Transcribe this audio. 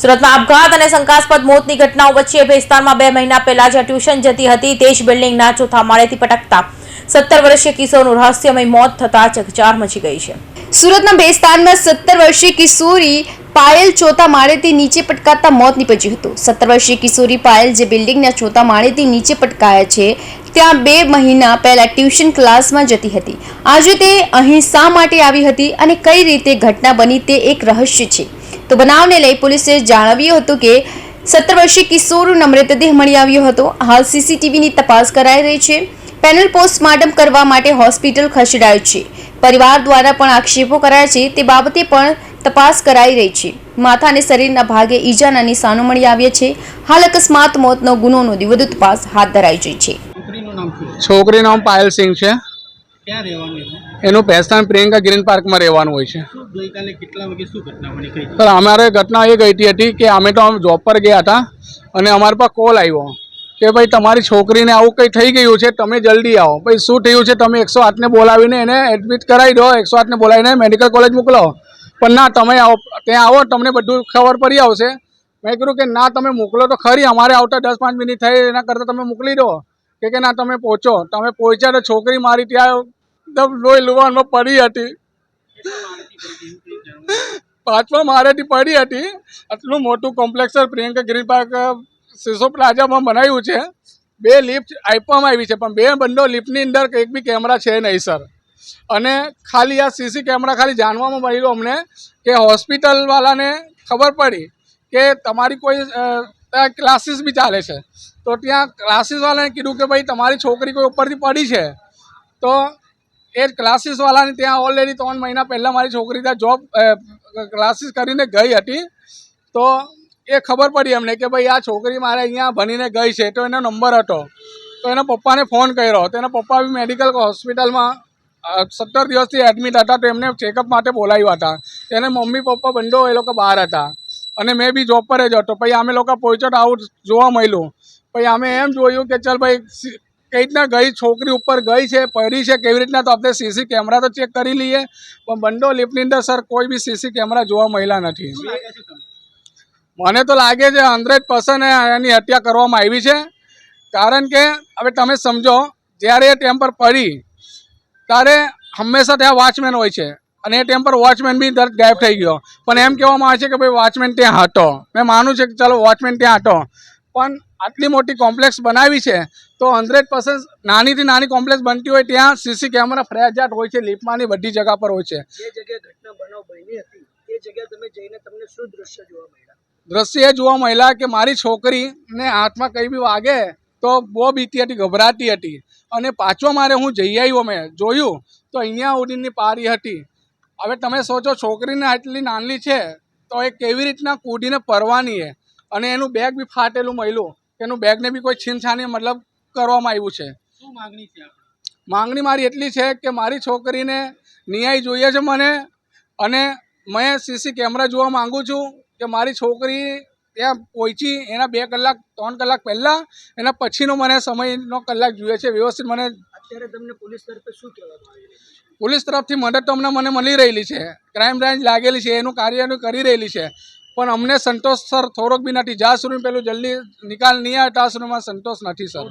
સુરતમાં આપઘાત અને શંકાસ્પદ મોતની ઘટનાઓ વચ્ચે ભેસ્તાનમાં બે મહિના પહેલા જ્યાં ટ્યુશન જતી હતી, તે જ બિલ્ડિંગના ચોથા માળેથી પટકતા સત્તર વર્ષીય કિશોરનું રહસ્યમય મોત થતા ચકચાર મચી ગઈ છે. સુરતના ભેસ્તાનમાં સત્તર વર્ષીય કિશોરી પાયલ ચોથા માળેથી નીચે પટકાતા મોત નીપજ્યું હતું. સત્તર વર્ષીય કિશોરી પાયલ જે બિલ્ડિંગના ચોથા માળેથી નીચે પટકાયા છે, ત્યાં બે મહિના પહેલા ટ્યુશન ક્લાસમાં જતી હતી. આજે તે અહીં શા માટે આવી હતી અને કઈ રીતે ઘટના બની તે એક રહસ્ય છે. તો બનાવને લઈ પોલીસે જણાવ્યું હતું કે સત્તર વર્ષીય કિશોરનો મૃતદેહ મળી આવ્યો હતો. હાલ સીસીટીવીની તપાસ કરાઈ રહી છે. પેનલ પોસ્ટમોર્ટમ કરવા માટે હોસ્પિટલ ખસેડાયું છે. પરિવાર દ્વારા પણ આક્ષેપો કરાયા છે. તે બાબતે પણ તપાસ કરાઈ રહી છે. માથા અને શરીરના ભાગે ઈજાના નિશાનો મળી આવ્યા છે. હાલ અકસ્માત, મોતનો ગુનો નોંધી વધુ તપાસ હાથ ધરાઈ છે? છોકરીનું નામ પાયલ સિંહ છે. ક્યાં રહેવાનું એનું એનું પ્રિયંકા ગ્રીન પાર્કમાં રહેવાનું હોય છે. શું ગઈકાલે કેટલા વાગે શું ઘટના બની કઈ? તો અમારે ઘટના એ ગઈ હતી કે અમે તો જોબ પર ગયા હતા અને અમારા પર કોલ આવ્યો કે ભાઈ તમારી છોકરીને આવું કંઈ થઈ ગયું છે તમે જલ્દી આવો. ભાઈ શું થયું છે તમે એકસો આઠને બોલાવીને એને એડમિટ કરાવી દો એકસો આઠને બોલાવીને મેડિકલ કોલેજ મોકલો પણ ના તમે આવો ત્યાં આવો તમને બધું ખબર પડી આવશે. મેં કીધું કે ના તમે મોકલો તો ખરી અમારે આવતા દસ પાંચ મિનિટ થઈ એના કરતાં તમે મોકલી દો. કે કે ના તમે પહોંચો. તમે પહોંચ્યા તો છોકરી મારી ત્યાં એકદમ લોહી લુવાનમાં પડી હતી. પાંચમા માળેથી પડી હતી. આટલું મોટું કોમ્પ્લેક્સ પ્રિયંકા ગ્રીન પાર્ક પ્લાઝામાં બનાવ્યું છે. બે લિફ્ટ આપવામાં આવી છે, પણ બે બંડો લિફ્ટની અંદર એક બી કેમેરા છે નહીં, સર. અને ખાલી આ સીસી કેમેરા ખાલી જાણવામાં મળેલું અમને કે હોસ્પિટલવાળાને ખબર પડી કે તમારી કોઈ ત્યાં ક્લાસીસ બી ચાલે છે. તો ત્યાં ક્લાસીસવાળાને કીધું કે ભાઈ તમારી છોકરી કોઈ ઉપરથી પડી છે. તો એ ક્લાસીસવાળાને ત્યાં ઓલરેડી ત્રણ મહિના પહેલાં મારી છોકરી ત્યાં જોબ ક્લાસીસ કરીને ગઈ હતી. તો એ ખબર પડી અમને કે ભાઈ, આ છોકરી મારે અહીંયા ભણીને ગઈ છે, તો એનો નંબર હતો. તો એના પપ્પાને ફોન કર્યો. તો એના પપ્પા બી મેડિકલ હોસ્પિટલમાં સત્તર દિવસથી એડમિટ હતા, તો એમને ચેકઅપ માટે બોલાવ્યા હતા. એને મમ્મી પપ્પા બંડો એ લોકો બહાર હતા. અને મેં બી જોબ પર જ હતો. પછી અમે લોકો પહોંચ્યો આવું જોવા મળ્યું પછી અમે એમ જોયું કે ચાલ ભાઈ કઈ રીતના ગઈ છોકરી ઉપર ગઈ છે પડી છે કેવી રીતના? તો આપણે સીસી કેમેરા તો ચેક કરી લઈએ. પણ બંડો લિફ્ટની અંદર સર કોઈ બી સીસી કેમેરા જોવા મળ્યા નથી. મને તો લાગે છે હંડ્રેડ પર્સન્ટ એની હત્યા કરવામાં આવી છે. કારણ કે હવે તમે સમજો જ્યારે એ ટેમ પર પડી ત્યારે હંમેશા ત્યાં વોચમેન હોય છે. અને એ ટેમ પર વોચમેન બી દર ગાયબ થઈ ગયો. પણ એમ કહેવામાં આવે છે કે ભાઈ વોચમેન ત્યાં હતો. મેં માનું છે કે ચાલો વોચમેન ત્યાં હતો. પણ આટલી મોટી કોમ્પ્લેક્સ બનાવી છે તો હંડ્રેડ પર્સન્ટ નાનીથી નાની કોમ્પ્લેક્સ બનતી હોય ત્યાં સીસી કેમેરા ફરજિયાત હોય છે લીપમાંની બધી જગા પર હોય છે. દ્રશ્ય જોવા મળ્યા? મળ્યા કે મારી છોકરીને હાથમાં કંઈ બી વાગે તો બહુ બીતી હતી ગભરાતી હતી. અને પાછો મારે હું જઈ આવ્યો મેં જોયું તો અહીંયા ઉડીનની પારી હતી. હવે તમે સોચો છોકરીને આટલી નાની છે તો એ કેવી રીતના કૂદીને પરવાની છે? અને એનું બેગ બી ફાટેલું મળ્યું. એનું બેગને બી કોઈ છીનછાની મતલબ કરવામાં આવ્યું છે. શું માંગણી છે માંગણી મારી એટલી છે કે મારી છોકરીને ન્યાય જોઈએ છે મને અને મેં સીસી કેમેરા જોવા માંગુ છું કે મારી છોકરી ત્યાં પહોંચી એના બે કલાક ત્રણ કલાક પહેલાં એના પછીનો મને સમયનો કલાક જોઈએ છે. વ્યવસ્થિત મને અત્યારે તમને પોલીસ તરફે શું કહેવામાં પોલીસ તરફથી મદદ તો અમને મને મળી રહેલી છે. ક્રાઇમ બ્રાન્ચ લાગેલી છે એનું કાર્ય કરી રહેલી છે. પણ અમને સંતોષ, સર, થોડોક બી નથી. જ્યાં સુધી પેલું જલ્દી નિકાલ નહીં આવે, ત્યાં સુધીમાં સંતોષ નથી, સર.